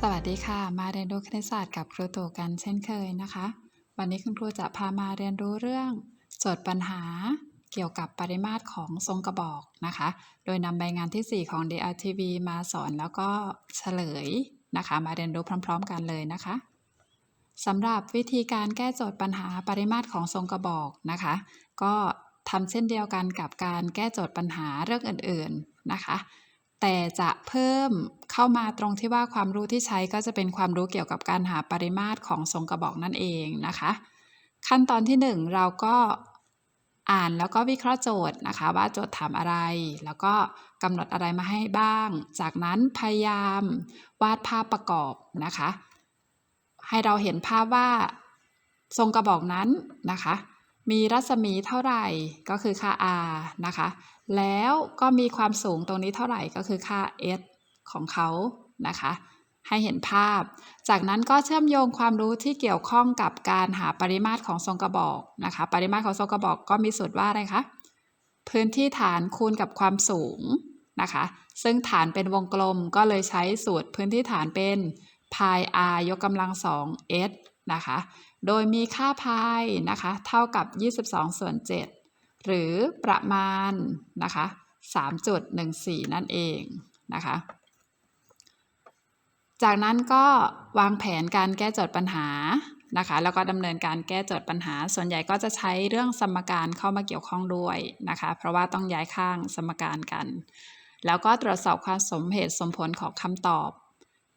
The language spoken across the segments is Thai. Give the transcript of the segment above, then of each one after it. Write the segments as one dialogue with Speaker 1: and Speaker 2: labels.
Speaker 1: สวัสดีค่ะ มาเรียนรู้คณิตศาสตร์กับครูตู่กันเช่นเคยนะคะ วันนี้คุณครูจะพามาเรียนรู้เรื่องโจทย์ปัญหาเกี่ยวกับปริมาตรของทรงกระบอกนะคะ โดยนำใบงานที่ 4 ของ DRTV มาสอนแล้วก็เฉลยนะคะ มาเรียนรู้พร้อม ๆ กันเลยนะคะสำหรับวิธีการแก้โจทย์ปัญหาปริมาตรของทรงกระบอกนะคะ ก็ทำเช่นเดียวกันกับการแก้โจทย์ปัญหาเรื่องอื่น ๆนะคะ แต่จะเพิ่มเข้ามาตรงที่ว่าความรู้ที่ใช้ก็จะเป็นความรู้เกี่ยวกับการหาปริมาตรของทรงกระบอกนั่นเองนะคะ ขั้นตอนที่ 1 เราก็อ่านแล้วก็วิเคราะห์โจทย์นะคะ ว่าโจทย์ถามอะไร แล้วก็กำหนดอะไรมาให้บ้าง จากนั้นพยายามวาดภาพประกอบนะคะ ให้เราเห็นภาพว่าทรงกระบอกนั้นนะคะ มีรัศมีเท่าไหร่ก็คือค่า r นะคะ แล้วก็มีความสูงตรงนี้เท่าไหร่ก็คือค่า s ของเขานะคะ ให้เห็นภาพ จากนั้นก็เชื่อมโยงความรู้ที่เกี่ยวข้องกับการหาปริมาตรของทรงกระบอกนะคะ ปริมาตรของทรงกระบอกก็มีสูตรว่าอะไรคะ พื้นที่ฐานคูณกับความสูงนะคะ ซึ่งฐานเป็นวงกลมก็เลยใช้สูตรพื้นที่ฐานเป็น pi r ยกกำลังสอง s นะคะ โดยมีค่า pi นะคะ เท่ากับ 22 ส่วน 7 หรือประมาณนะคะ3.14 นั่นเองนะคะ จากนั้นก็วางแผนการแก้โจทย์ปัญหานะคะแล้วก็ดำเนินการแก้โจทย์ปัญหา ส่วนใหญ่ก็จะใช้เรื่องสมการเข้ามาเกี่ยวข้องด้วยนะคะ เพราะว่าต้องย้ายข้างสมการกัน แล้วก็ตรวจสอบความสมเหตุสมผลของคำตอบ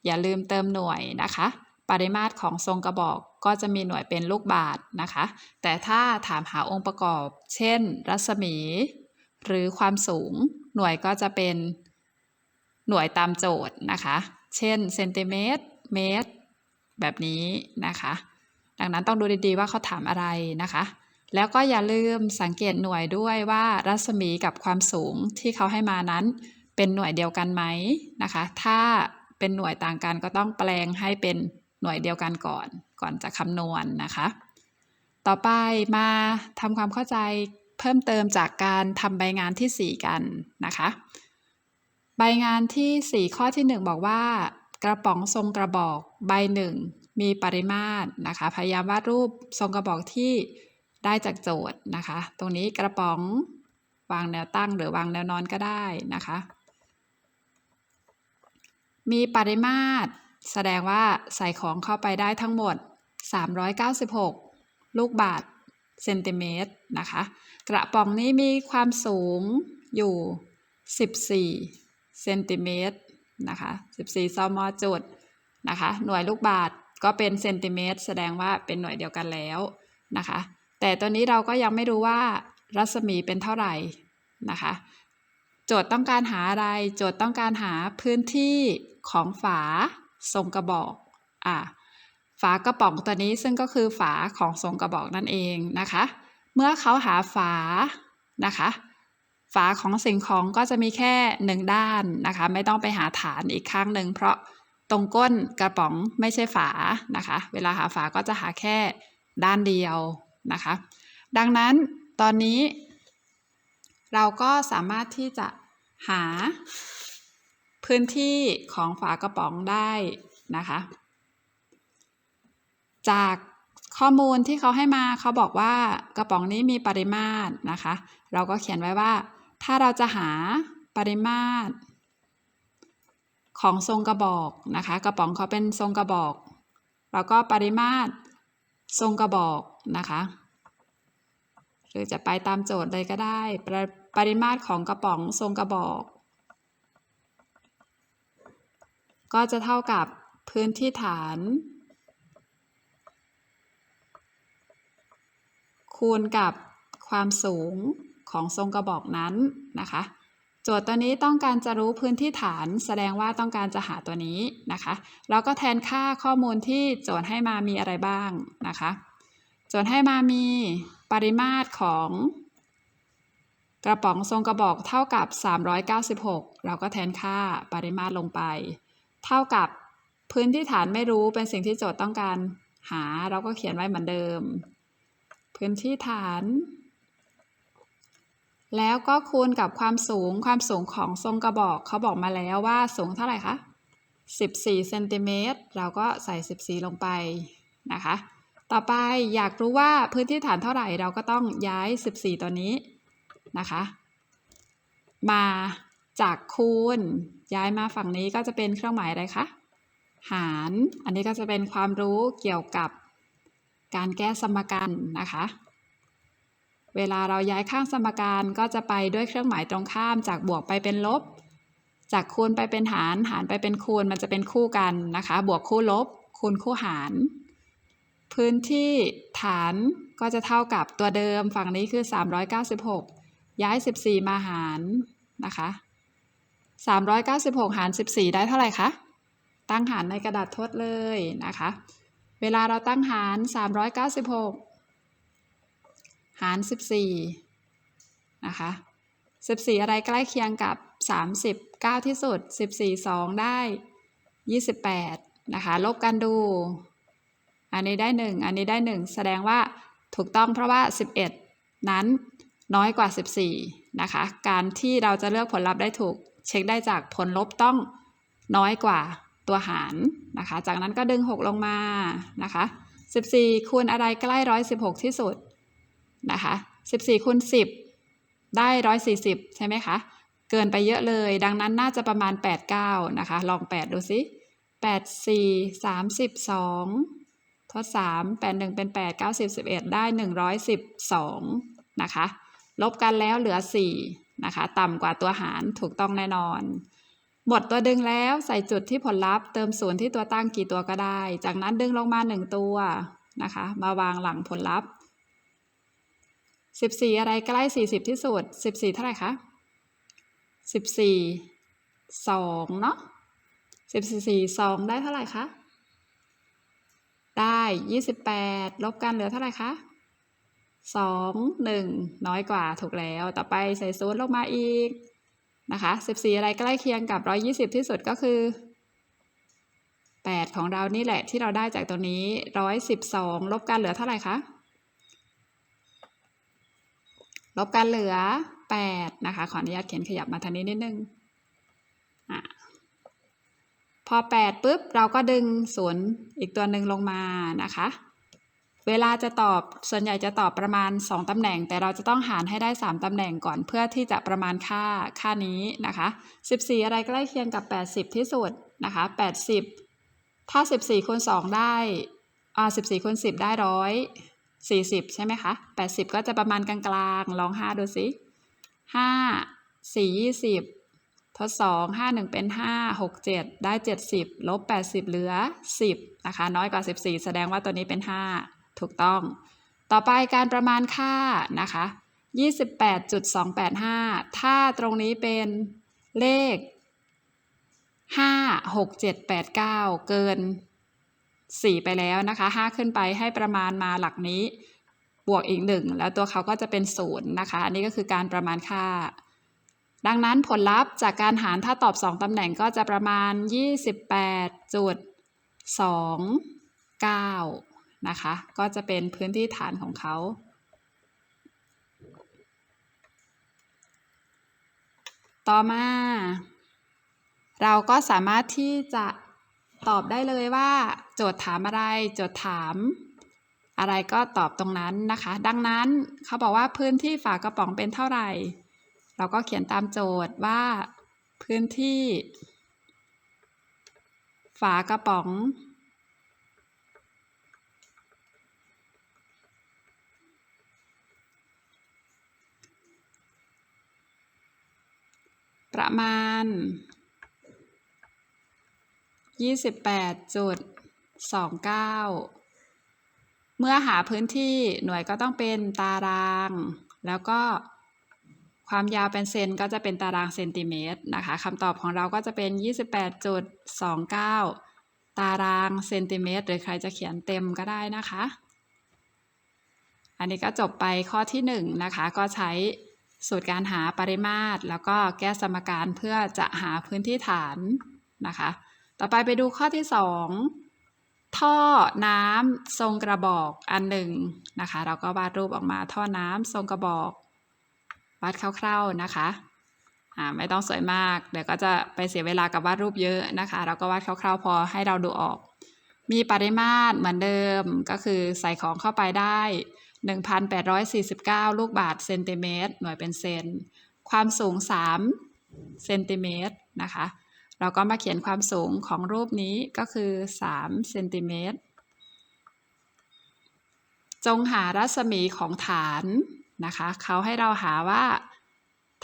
Speaker 1: อย่าลืมเติมหน่วยนะคะ ปริมาตรของทรงกระบอก ก็จะมีหน่วยเป็นลูกบาศก์นะคะ แต่ถ้าถามหาองค์ประกอบ เช่น รัศมี หรือความสูง หน่วยก็จะเป็นหน่วยตามโจทย์นะคะ เช่นเซนติเมตร เมตร แบบนี้นะคะ ดังนั้นต้องดูดีๆว่าเขาถามอะไรนะคะ แล้วก็อย่าลืมสังเกตหน่วยด้วยว่ารัศมีกับความสูงที่เขาให้มานั้น เป็นหน่วยเดียวกันไหมนะคะ ถ้าเป็นหน่วยต่างกันก็ต้องแปลงให้เป็น หน่วยเดียวกันก่อน ก่อนจะคำนวณนนะคะ ต่อไปมาทำความเข้าใจเพิ่มเติมจากการทำใบงานที่ 4 กันนะคะ ใบงานที่ 4 ข้อที่ 1 บอกว่ากระป๋องทรงกระบอกใบหนึ่งมีปริมาตรนะคะ พยายามวาดรูปทรงกระบอกที่ได้จากโจทย์นะคะ ตรงนี้กระป๋องวางแนวตั้งหรือวางแนวนอนก็ได้นะคะ มีปริมาตร แสดงว่าใส่ของเข้าไปได้ทั้งหมด 396 ลูกบาทเซนติเมตรนะคะ กระป๋องนี้มีความสูงอยู่ 14เซนติเมตรนะคะ 14ซมจุดนะคะ หน่วยลูกบาทก็เป็นเซนติเมตรแสดงว่าเป็นหน่วยเดียวกันแล้วนะคะ แต่ตัวนี้เราก็ยังไม่รู้ว่ารัศมีเป็นเท่าไหร่นะคะ โจทย์ต้องการหาอะไร โจทย์ต้องการหาพื้นที่ของฝา ทรงกระบอกอ่าฝากระป๋องตัวนี้ซึ่งก็คือฝาของทรงกระบอกนั่นเองนะคะ เมื่อเขาหาฝานะคะ ฝาของสิ่งของก็จะมีแค่หนึ่งด้านนะคะ ไม่ต้องไปหาฐานอีกข้างหนึ่งเพราะตรงก้นกระป๋องไม่ใช่ฝานะคะ เวลาหาฝาก็จะหาแค่ด้านเดียวนะคะ ดังนั้นตอนนี้ เราก็สามารถที่จะหา พื้นที่ของฝากระป๋องได้นะคะ จากข้อมูลที่เขาให้มาเขาบอกว่ากระป๋องนี้มีปริมาตรนะคะ เราก็เขียนไว้ว่า ถ้าเราจะหาปริมาตร ของทรงกระบอกนะคะ กระป๋องเขาเป็นทรงกระบอกเราก็ปริมาตรทรงกระบอกนะคะ หรือจะไปตามโจทย์เลยก็ได้ปรปริมาตรของกระป๋องทรงกระบอก ก็จะเท่ากับพื้นที่ฐาน คูณกับความสูงของทรงกระบอกนั้นนะคะ โจทย์ตัวนี้ต้องการจะรู้พื้นที่ฐานแสดงว่าต้องการจะหาตัวนี้นะคะเราก็แทนค่าข้อมูลที่โจทย์ให้มามีอะไรบ้างนะคะ โจทย์ให้มามีปริมาตรของกระป๋องทรงกระบอกเท่ากับ 396 เราก็แทนค่าปริมาตรลงไป เท่ากับพื้นที่ฐานไม่รู้เป็นสิ่งที่โจทย์ต้องการหาเราก็เขียนไว้เหมือนเดิม พื้นที่ฐาน แล้วก็คูณกับความสูงความสูงของทรงกระบอกเขาบอกมาแล้วว่าสูงเท่าไหร่คะ 14เซนติเมตรเราก็ใส่ 14 ลงไปนะคะ ต่อไปอยากรู้ว่าพื้นที่ฐานเท่าไหร่เราก็ต้องย้าย 14 ตัวนี้นะคะ มา จากคูณ ย้ายมาฝั่งนี้ก็จะเป็นเครื่องหมายอะไรคะ หาร อันนี้ก็จะเป็นความรู้เกี่ยวกับการแก้สมการนะคะ เวลาเราย้ายข้างสมการก็จะไปด้วยเครื่องหมายตรงข้าม จากบวกไปเป็นลบ จากคูณไปเป็นหาร หารไปเป็นคูณ มันจะเป็นคู่กันนะคะ บวกคู่ลบ คูณคู่หาร พื้นที่ฐานก็จะเท่ากับตัวเดิม ฝั่งนี้คือ 396 ย้าย 14 มาหารนะคะ 396 หาร 14 ได้เท่าไหร่คะ ตั้งหารในกระดาษทดเลยนะคะ เวลาเราตั้งหาร 396 หาร 14 นะคะ 14 อะไรใกล้เคียงกับ 39 ที่สุด 14 2 ได้ 28 นะคะ ลบกันดู อันนี้ได้ 1 อันนี้ได้ 1 แสดงว่าถูกต้องเพราะว่า 11 นั้นน้อยกว่า 14 นะคะ การที่เราจะเลือกผลลัพธ์ได้ถูก เช็คได้จากผลลบต้องน้อยกว่าตัวหารนะคะ จากนั้นก็ดึง 6 ลงมานะคะ 14 คูณอะไรใกล้116ที่สุดนะคะ 14 คูณ 10 ได้140ใช่ไหมคะ เกินไปเยอะเลย ดังนั้นน่าจะประมาณ 89 นะคะ ลอง 8 ดูสิ8 4 32 ทด 3 8 1 เป็น 8 9 10 11 ได้ 112 นะคะ ลบกันแล้วเหลือ 4 นะคะ ต่ำกว่าตัวหารถูกต้องแน่นอน หมดตัวดึงแล้วใส่จุดที่ผลลัพธ์เติมศูนย์ที่ตัวตั้งกี่ตัวก็ได้ จากนั้นดึงลงมา 1 ตัวนะคะ มาวางหลังผลลัพธ์ 14 อะไรใกล้ 40 ที่สุด 14 เท่าไหร่คะ 14 2 เนาะ14 2 ได้เท่าไหร่คะ ได้ 28 ลบกันเหลือเท่าไหร่คะ 2 1น้อยกว่าถูกแล้ว ต่อไปใส่ศูนย์ลงมาอีกนะคะ14อะไรใกล้เคียงกับ120ที่สุดก็คือ8ของเรานี่แหละที่เราได้จากตัวนี้112ลบกันเหลือเท่าไหร่คะลบกันเหลือ8นะคะ ขออนุญาตเขียนขยับมาทางนี้นิดนึงอะพอ8ปุ๊บเราก็ดึงศูนย์อีกตัวหนึ่งลงมานะคะ เวลาจะตอบส่วนใหญ่จะตอบประมาณ 2 ตำแหน่ง แต่เราจะต้องหารให้ได้ 3 ตำแหน่งก่อนเพื่อที่จะประมาณค่าค่านี้นะคะ 14 อะไรใกล้เคียงกับ 80 ที่สุดนะคะ 80 ถ้า 14คูณ2ได้อ่า14คูณ10 ได้ร้อย40 ใช่ไหมคะ 80 ก็จะประมาณกลางๆ ลอง 5 ดูสิ5 4 20 ทด 2 5 1 เป็น 5 6 7 ได้ 70 ลบ 80 เหลือ 10 นะคะ น้อยกว่า 14 แสดงว่าตัวนี้เป็น 5 ถูกต้อง ต่อไปการประมาณค่านะคะ 28.285 ถ้าตรงนี้เป็นเลข 5 6 7 8 9 เกิน 4 ไปแล้วนะคะ 5 ขึ้นไปให้ประมาณมาหลักนี้ บวกอีก 1 แล้วตัวเขาก็จะเป็น 0 นะคะ อันนี้ก็คือการประมาณค่า ดังนั้นผลลัพธ์จากการหารถ้าตอบ 2 ตำแหน่งก็จะประมาณ 28.29 นะคะ ก็จะเป็นพื้นที่ฐานของเขา ต่อมา เราก็สามารถที่จะตอบได้เลยว่า โจทย์ถามอะไร โจทย์ถามอะไรก็ตอบตรงนั้นนะคะ ดังนั้นเขาบอกว่าพื้นที่ฝากระป๋องเป็นเท่าไหร่ เราก็เขียนตามโจทย์ว่า พื้นที่ ฝากระป๋อง ประมาณ 28.29 เมื่อหาพื้นที่หน่วยก็ต้องเป็นตาราง แล้วก็ความยาวเป็นเซนก็จะเป็นตารางเซนติเมตรนะคะคำตอบของเราก็จะเป็น 28.29 ตารางเซนติเมตร หรือใครจะเขียนเต็มก็ได้นะคะ อันนี้ก็จบไปข้อที่ 1นนะคะ ก็ใช้ สูตรการหาปริมาตร แล้วก็แก้สมการเพื่อจะหาพื้นที่ฐานนะคะ ต่อไปไปดูข้อที่ 2 ท่อน้ำทรงกระบอกอันหนึ่งนะคะ เราก็วาดรูปออกมาท่อน้ำทรงกระบอกวัดคร่าวๆนะคะอ่าไม่ต้องสวยมาก เดี๋ยวก็จะไปเสียเวลากับวาดรูปเยอะนะคะ เราก็วาดคร่าวๆ พอให้เราดูออก มีปริมาตรเหมือนเดิมก็คือใส่ของเข้าไปได้ 1,849 ลูกบาศก์เซนติเมตรหน่วยเป็นเซน ความสูง 3 เซนติเมตรนะคะ เราก็มาเขียนความสูงของรูปนี้ก็คือ 3 เซนติเมตร จงหารัศมีของฐานนะคะ เขาให้เราหาว่า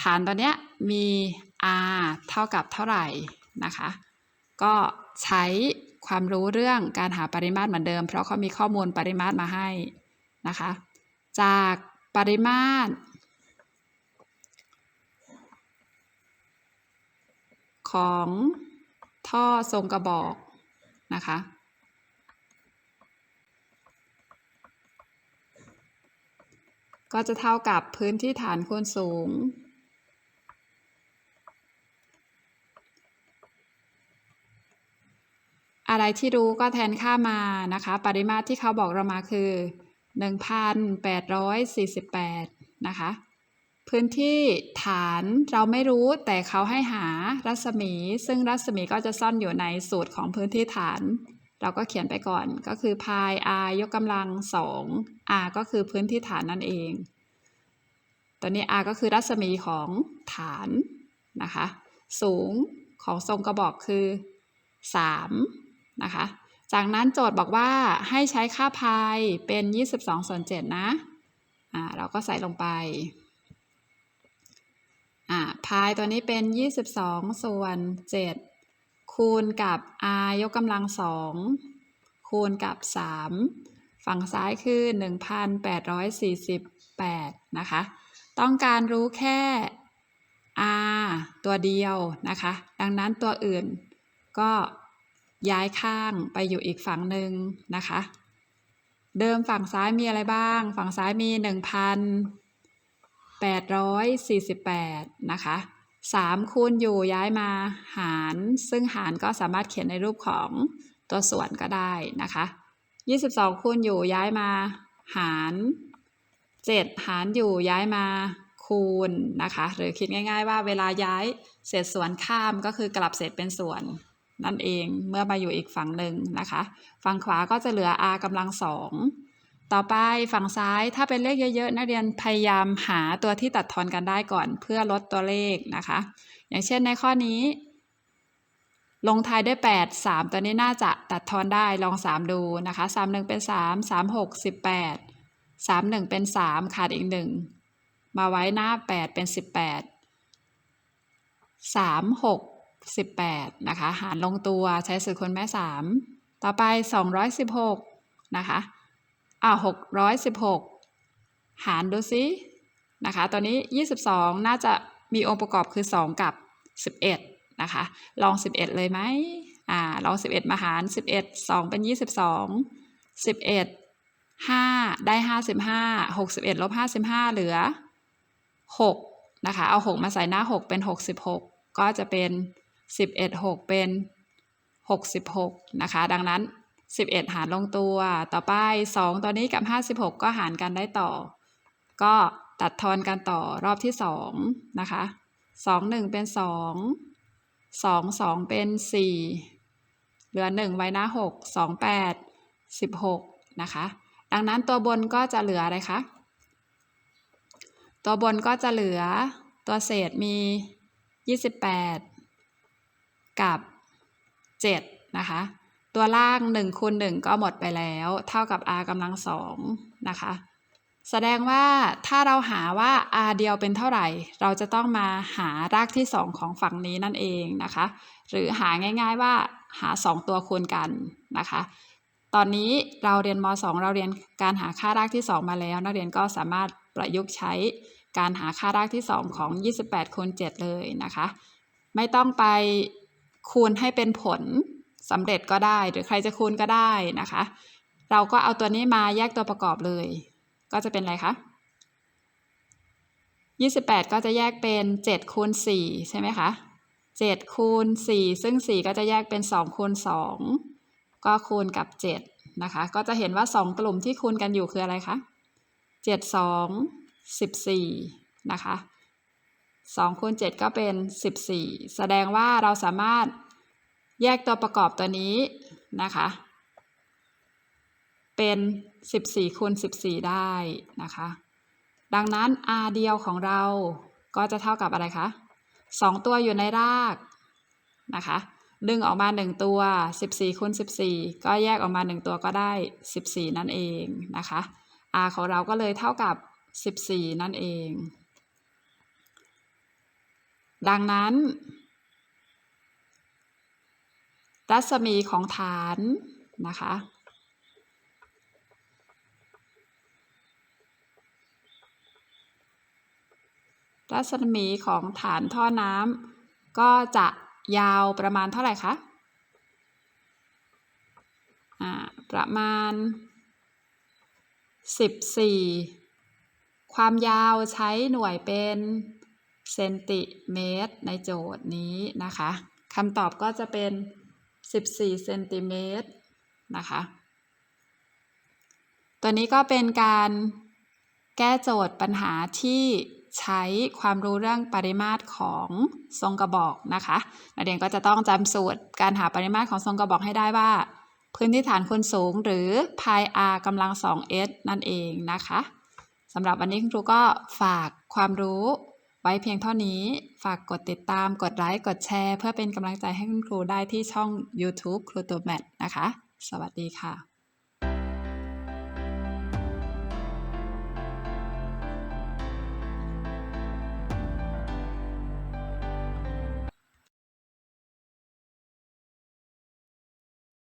Speaker 1: ฐานตัวเนี้ยมี r เท่ากับเท่าไหร่นะคะ ก็ใช้ความรู้เรื่องการหาปริมาตรเหมือนเดิม เพราะเขามีข้อมูลปริมาตรมาให้นะคะ จากปริมาตร ของท่อทรงกระบอกนะคะ ก็จะเท่ากับพื้นที่ฐานคูณสูง อะไรที่รู้ก็แทนค่ามานะคะ ปริมาตรที่เขาบอกเรามาคือ 1,848 นะคะ พื้นที่ฐานเราไม่รู้แต่เขาให้หารัศมี ซึ่งรัศมีก็จะซ่อนอยู่ในสูตรของพื้นที่ฐาน เราก็เขียนไปก่อนก็คือพาย r ยกกำลัง 2 r ก็คือพื้นที่ฐานนั่นเอง ตัวนี้ r ก็คือรัศมีของฐานนะคะ สูงของทรงกระบอกคือ 3 นะคะ จากนั้นโจทย์บอกว่าให้ใช้ค่าพายเป็น 22 ส่วน 7 นะอ่าเราก็ใส่ลงไปอ่าพายตัวนี้เป็น 22 ส่วน 7 คูณกับ r ยกกำลัง 2 คูณกับ 3 ฝั่งซ้ายคือ 1,848 นะคะ ต้องการรู้แค่ r ตัวเดียวนะคะ ดังนั้นตัวอื่นก็ ย้ายข้างไปอยู่อีกฝั่งหนึ่งนะคะ เดิมฝั่งซ้ายมีอะไรบ้าง ฝั่งซ้ายมี 1,848 นะคะ3คูณอยู่ย้ายมาหาร ซึ่งหารก็สามารถเขียนในรูปของตัวส่วนก็ได้นะคะ22คูณอยู่ย้ายมาหาร 7 หารอยู่ย้ายมาคูณนะคะ หรือคิดง่าย ๆ ว่าเวลาย้ายเศษส่วนข้ามก็คือกลับเศษเป็นส่วน นั่นเองเมื่อมาอยู่อีกฝั่งหนึ่งนะคะ ฝั่งขวาก็จะเหลือ r กำลังสองต่อไปฝั่งซ้ายถ้าเป็นเลขเยอะๆนักเรียนพยายามหาตัวที่ตัดทอนกันได้ก่อนเพื่อลดตัวเลขนะคะ อย่างเช่นในข้อนี้ ลงท้ายด้วย 8 3 ตัวนี้น่าจะตัดทอนได้ลอง 3 ดูนะคะ 3 1 เป็น 3 3 6 18 3 1 เป็น 3 ขาดอีก 1 มาไว้หน้า 8 เป็น 18 3 6 18 นะคะ หารลงตัวใช้สูตรคูณแม่ 3 ต่อไป 216 นะคะอ่าว616 หารดูซินะคะ ตอนนี้ 22 น่าจะมีองค์ประกอบคือ 2 กับ 11 นะคะ ลอง 11 เลยไหมอ่าลอง 11 มาหาร 11 2 เป็น 22 11 5 ได้ 55 61ลบ55 เหลือ 6 นะคะ เอา 6 มาใส่หน้า 6 เป็น 66 ก็จะเป็น 11 6 เป็น 66 นะคะ ดังนั้น 11 หารลงตัว ต่อไป 2 ตัวนี้กับ 56 ก็หารกันได้ต่อ ก็ตัดทอนกันต่อรอบที่ 2 นะคะ 2 1 เป็น 2 2 2 เป็น 4 เหลือ 1 ไว้หน้า6 2 8 16 นะคะ ดังนั้นตัวบนก็จะเหลืออะไรคะ ตัวบนก็จะเหลือตัวเศษมี 28 กับ 7 นะคะ ตัวล่าง1คูณ1ก็หมดไปแล้ว เท่ากับ r กำลังสองนะคะ แสดงว่าถ้าเราหาว่า r เดียวเป็นเท่าไหร่ เราจะต้องมาหารากที่ 2 ของฝั่งนี้นั่นเองนะคะ หรือหาง่าย ๆว่าหา 2 ตัวคูณกันนะคะตอนนี้เราเรียนม 2 เราเรียนการหาค่ารากที่ 2 มาแล้ว นักเรียนก็สามารถประยุกต์ใช้การหาค่ารากที่ 2 ของ 28คูณ7เลยนะคะ ไม่ต้องไป คูณให้เป็นผลสำเร็จก็ได้ หรือใครจะคูณก็ได้นะคะ เราก็เอาตัวนี้มาแยกตัวประกอบเลย ก็จะเป็นอะไรคะ28 ก็จะแยกเป็น 7 คูณ 4 ใช่ไหมคะ 7 คูณ 4 ซึ่ง 4 ก็จะแยกเป็น 2 คูณ 2 ก็คูณกับ 7 นะคะ ก็จะเห็นว่า 2 กลุ่มที่คูณกันอยู่คืออะไรคะ 7 2 14 นะคะ 2คูณ7ก็เป็น 14 แสดงว่าเราสามารถแยกตัวประกอบตัวนี้นะคะ เป็น 14คูณ14 ได้นะคะ ดังนั้น r เดียวของเราก็จะเท่ากับอะไรคะ 2 ตัวอยู่ในรากนะคะดึงออกมา 1 ตัว 14คูณ14 ก็แยกออกมา 1 ตัวก็ได้ 14 นั่นเองนะคะ r ของเราก็เลยเท่ากับ 14 นั่นเอง ดังนั้น รัศมีของฐานนะคะ รัศมีของฐานท่อน้ำก็จะยาวประมาณเท่าไหร่คะอ่าประมาณ 14 ความยาวใช้หน่วยเป็น เซนติเมตร ในโจทย์นี้นะคะคำตอบก็จะเป็น 14 เซนติเมตรนะคะ ตัวนี้ก็เป็นการแก้โจทย์ปัญหาที่ใช้ความรู้เรื่องปริมาตรของทรงกระบอกนะคะนักเรียนก็จะต้องจำสูตรการหาปริมาตรของทรงกระบอกให้ได้ว่า พื้นที่ฐานคูณสูงหรือ pi r กำลัง 2s นั่นเองนะคะสำหรับวันนี้คุณครูก็ฝากความรู้ ไว้เพียงเท่านี้ ฝากกดติดตาม กดไลค์ กดแชร์ เพื่อเป็นกำลังใจให้คุณครูได้ที่ช่อง YouTube ครูตัวแมทนะคะ สวัสดีค่ะ